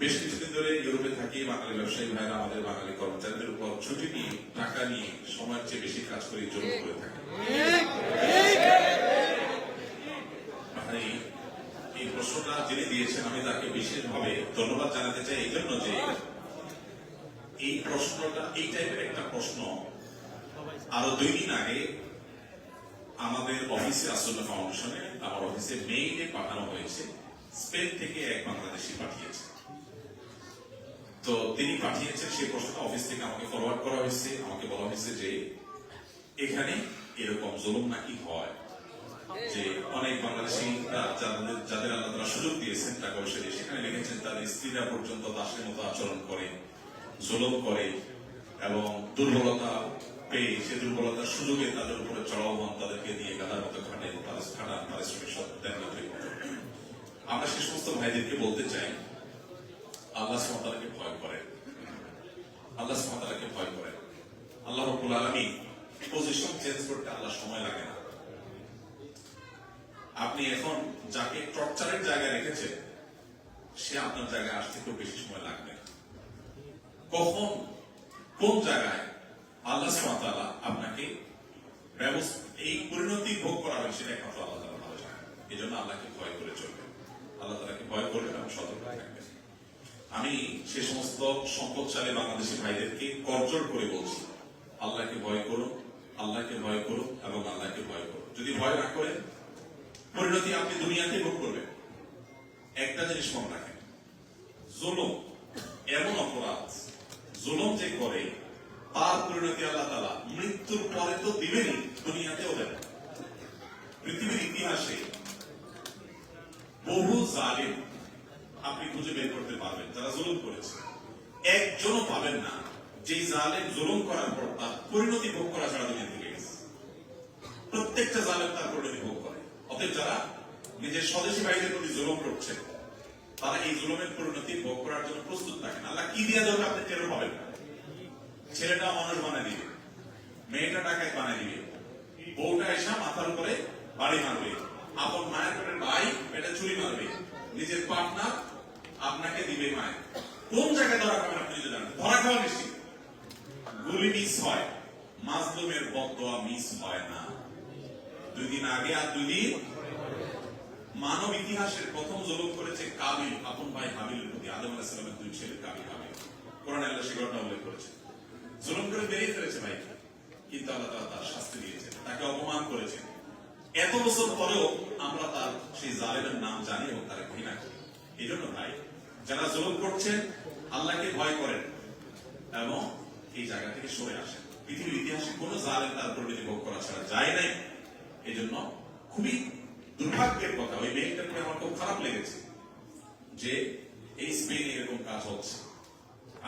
বেশ কিছুদিন ধরে ইউরোপে থাকি বাঙালি ব্যবসায়ী ভাইরা আমাদের বাঙালি কর্মচারীদের উপর ছুটি নিয়ে টাকা নিয়ে সময়ের চেয়ে বেশি কাজ করে জড়িত করে থাকে ভাই, এই প্রশ্নটা যিনি দিয়েছেন আমি তাকে বিশেষভাবে ধন্যবাদ জানাতে চাই এই জন্য যে এই প্রশ্নটা এই টাইপের একটা প্রশ্ন আরও দুই দিন আগে আমাদের অফিসে আসলে ফাউন্ডেশনে আমার অফিসে মেইলে পাঠানো হয়েছে স্পেন থেকে এক বাংলাদেশি পাঠিয়েছে। তো তিনি পাঠিয়েছেন সেই প্রশ্নটা অফিস থেকে আমাকে ফরওয়ার্ড করা হয়েছে, আমাকে বলা হয়েছে যে, এখানে এরকম জুলুম নাকি হয় যে অনেক বাংলাদেশি যাদের যাদের আল্লাহ তারা সুযোগ দিয়েছেন টাকা পয়সা দিয়ে, সেখানে লিখেছেন তাদের স্ত্রীরা পর্যন্ত দাসের মতো আচরণ করে, জুলুম করে এবং দুর্বলতা পেয়ে সে দুর্বলতার সুযোগে তাদের উপরে চড়াও হন তাদেরকে দিয়ে গাদার মতো খাটে, তাদের খাটান পারিশ্রমিক। আমরা সে সমস্ত ভাইদেরকে বলতে চাই আল্লাহ সুমতালাকে ভয় করেন আল্লাহ সুমতালাকে ভয় করেন আল্লাহ রব্বুল আলমী পজিশন চেঞ্জ করতে আল্লাহ সময় লাগে না। আপনি এখন যাকে টর্চারের জায়গায় রেখেছেন, সে আপনার জায়গায় আসতে খুব বেশি সময় লাগবে। কখন, কোন জায়গায় আল্লাহ সুবহানাহু আপনাকে এই পরিণতি ভোগ করা হয় সেটা একমাত্র আল্লাহ তাআলা ভালো জানেন। এই জন্য আল্লাহকে ভয় করে চলবেন। আল্লাহ তাআলাকে ভয় করবেন এবং সতর্ক থাকবেন। আমি সে সমস্ত সম্পদশালী বাংলাদেশি ভাইদেরকে করজোর করে বলছি, আল্লাহকে ভয় করুন আল্লাহকে ভয় করুন এবং আল্লাহকে ভয় করুন যদি ভয় না করেন, পরিণতি আপনি দুনিয়াতে ভোগ করবেন। একটা জিনিস মনে রাখেন, জুলুম এমন অপরাধ, জুলুম যে করে, তার পরিণতি আল্লাহ তালা মৃত্যুর পরে তো দিবেনই দুনিয়াতেও দেন পৃথিবীর ইতিহাসে বহু জালিম আপনি খুঁজে বের করতে জুলুম করেছে। একজনও পাবেন না। যে জালেম জুলুম করার পর তার পরিণতি ভোগ করা ছাড়া দুনিয়া থেকে গেছে। প্রত্যেকটা জালেম তার পরিণতি ভোগ করে। অতএব যারা নিজের স্বদেশী ভাইদের প্রতি জুলুম করছে, তারা এই জুলুমের পরিণতি ভোগ করার জন্য প্রস্তুত থাকেন আল্লাহ কি দিয়ে দেবে আপনি টেরও পাবেন ছেলেটা মানুষ বানায় দিবে, মেয়েটা টাকায় বানায় দিবে, বউটা এসা মাথার উপরে বাড়ি মারবে, আপন মায়ের পেটের ভাই পেটে ছুরি মারবে, নিজের পার্টনার আপনাকে দিবে মায়ের। কোন জায়গায় ধরা খাবেন আপনি যদি জানেন? ধরা খাওয়া বেশি। গুলি মিস হয়। মাজলুমের বদয়া মিস হয় না। দুই দিন আগে আর দুই দিন মানব ইতিহাসের প্রথম জলম করেছে কাবিল। আপন ভাই হাবিলের প্রতি আদম আলাহিসামের দুই ছেলে কাবিল হাবিল। কোরআন আল্লাহ সে ঘটনা উল্লেখ করেছে। জুলুম করে বেরিয়ে ফেলেছে ভাইকে কিন্তু আল্লাহ তাআলা তার শাস্তি দিয়েছেন তাকে অপমান করেছে। এত বছর পরেও আমরা তার সেই জালেমের নাম জানি এবং তারা ঘৃণা করি। এই জন্য ভাই যারা জুলুম করছেন, আল্লাহকে ভয় করেন এবং এই জায়গা থেকে সরে আসেন। পৃথিবীর ইতিহাসে কোন জালেম তার পরিণতি ভোগ করা ছাড়া যায় নাই। এই জন্য খুবই দুর্ভাগ্যের কথা, ওই মেয়েটার পরে আমার খুব খারাপ লেগেছে যে এই স্পেনে এরকম কাজ হচ্ছে।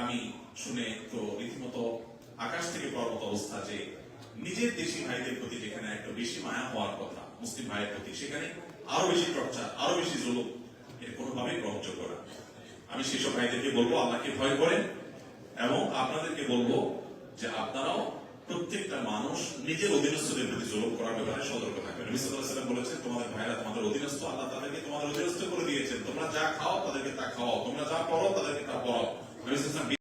আমি শুনে তো রীতিমতো আকাশ থেকে পর্বত অবস্থা যে নিজের দেশি ভাইদের প্রতি যেখানে একটা বেশি মায়া হওয়ার কথা, মুসলিম ভাইয়ের প্রতি, সেখানে আরও বেশি টর্চার, আরও বেশি জুলুম, এর কোনোভাবেই গ্রহণযোগ্য না। আমি সেসব ভাইদেরকে বলব, আল্লাহকে ভয় করেন এবং আপনাদেরকে বলব যে আপনারাও প্রত্যেকটা মানুষ নিজের অধীনস্থদের প্রতি জোর করার ব্যাপারে সতর্ক থাকবেন। নবী বলেছেন, তোমাদের ভাইরা তোমাদের অধীনস্থ, আল্লাহ তাদেরকে তোমাদের অধীনস্থ করে দিয়েছেন। তোমরা যা খাও তাদেরকে তা খাও তোমরা যা পড়ো তাদেরকে তা ওয়াসাল্লাম